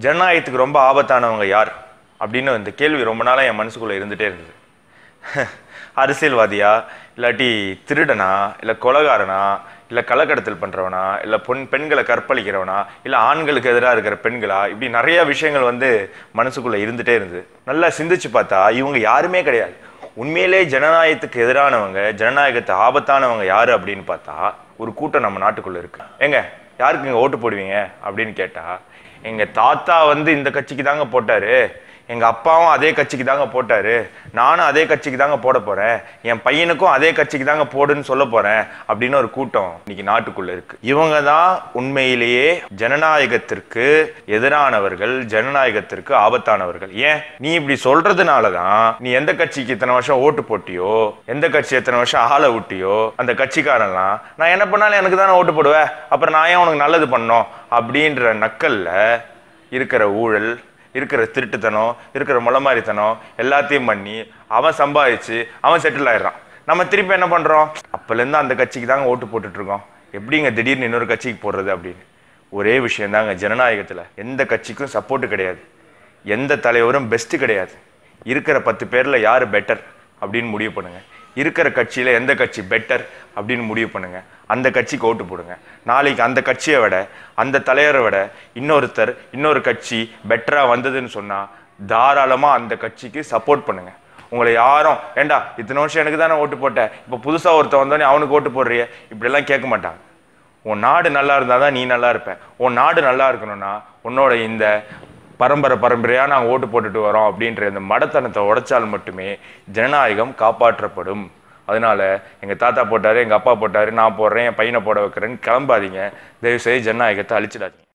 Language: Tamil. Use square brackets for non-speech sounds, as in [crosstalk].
ஜனநாயகத்துக்கு ரொம்ப ஆபத்தானவங்க யார்? அப்படின்னு இந்த கேள்வி ரொம்ப நாளாக என் மனசுக்குள்ளே இருந்துகிட்டே இருந்தது. [laughs] அரசியல்வாதியா? இல்லாட்டி திருடனா? இல்லை கொலகாரனா? இல்லை கள்ளக்கடத்தல் பண்ணுறவனா இல்லை பொன் பெண்களை கற்பழிக்கிறவனா? இல்லை ஆண்களுக்கு எதிராக இருக்கிற பெண்களா? இப்படி நிறைய விஷயங்கள் வந்து மனசுக்குள்ளே இருந்துகிட்டே இருந்தது. நல்லா சிந்திச்சு பார்த்தா இவங்க யாருமே கிடையாது. உண்மையிலே ஜனநாயகத்துக்கு எதிரானவங்க ஜனநாயகத்தை ஆபத்தானவங்க யார் அப்படின்னு பார்த்தா ஒரு கூட்டம் நம்ம நாட்டுக்குள்ளே இருக்கு. ஏங்க யாருக்கு இங்கே ஓட்டு போடுவீங்க? அப்படின்னு கேட்டால் எங்கள் தாத்தா வந்து இந்த கட்சிக்கு தாங்க போட்டார். எங்கள் அப்பாவும் அதே கட்சிக்கு தாங்க போட்டார். நானும் அதே கட்சிக்கு தாங்க போட போகிறேன் என் பையனுக்கும் அதே கட்சிக்கு தாங்க போடுன்னு சொல்ல போகிறேன் அப்படின்னு ஒரு கூட்டம் இன்னைக்கு நாட்டுக்குள்ளே இருக்குது இவங்க தான் உண்மையிலேயே ஜனநாயகத்திற்கு எதிரானவர்கள் ஜனநாயகத்திற்கு ஆபத்தானவர்கள். ஏன்? நீ இப்படி சொல்றதுனால தான் நீ எந்த கட்சிக்கு இத்தனை வருஷம் ஓட்டு போட்டியோ எந்த கட்சி எத்தனை வருஷம் ஆளை விட்டியோ அந்த கட்சிக்காரன்லாம் நான் என்ன பண்ணாலும் எனக்கு தானே ஓட்டு போடுவேன். அப்புறம் நான் ஏன் உனக்கு நல்லது பண்ணோம் அப்படின்ற நக்கல்ல இருக்கிற ஊழல் இருக்கிற திருட்டுத்தனம் இருக்கிற முளமாரித்தனம் எல்லாத்தையும் பண்ணி அவன் சம்பாதிச்சு அவன் செட்டில் ஆயிடுறான். நம்ம திருப்பி என்ன பண்ணுறோம் அப்போலேருந்து அந்த கட்சிக்கு தாங்க ஓட்டு போட்டுட்ருக்கோம். எப்படிங்க திடீர்னு இன்னொரு கட்சிக்கு போடுறது அப்படின்னு? ஒரே விஷயம் தாங்க ஜனநாயகத்தில் எந்த கட்சிக்கும் சப்போர்ட் கிடையாது. எந்த தலைவரும் பெஸ்ட்டு கிடையாது. இருக்கிற பத்து பேரில் யார் பெட்டர் அப்படின்னு முடிவு பண்ணுங்கள் இருக்கிற கட்சியில் எந்த கட்சி பெட்டர் அப்படின்னு முடிவு பண்ணுங்க. அந்த கட்சிக்கு ஓட்டு போடுங்க. நாளைக்கு அந்த கட்சியை விட அந்த தலைவரை விட இன்னொருத்தர் இன்னொரு கட்சி பெட்டராக வந்ததுன்னு சொன்னால் தாராளமாக அந்த கட்சிக்கு சப்போர்ட் பண்ணுங்கள் உங்களை யாரும் ஏண்டா இத்தனை வருஷம் எனக்கு தானே ஓட்டு போட்டேன் இப்போ புதுசாக ஒருத்தன் வந்தோடனே அவனுக்கு ஓட்டு போடுறிய? இப்படிலாம் கேட்க மாட்டாங்க. உன் நாடு நல்லா இருந்தால் தான் நீ நல்லா இருப்ப. உன் நாடு நல்லா இருக்கணும்னா உன்னோட இந்த பரம்பரை பரம்பரையாக நாங்கள் ஓட்டு போட்டுட்டு வரோம் அப்படின்ற இந்த மடத்தனத்தை உடைச்சால் மட்டுமே ஜனநாயகம் காப்பாற்றப்படும். அதனால எங்கள் தாத்தா போட்டார் எங்கள் அப்பா போட்டார் நான் போடுறேன் என் பையனை போட வைக்கிறேன்னு கிளம்பாதீங்க. தயவு செய்து ஜனநாயகத்தை அழிச்சிடாதீங்க.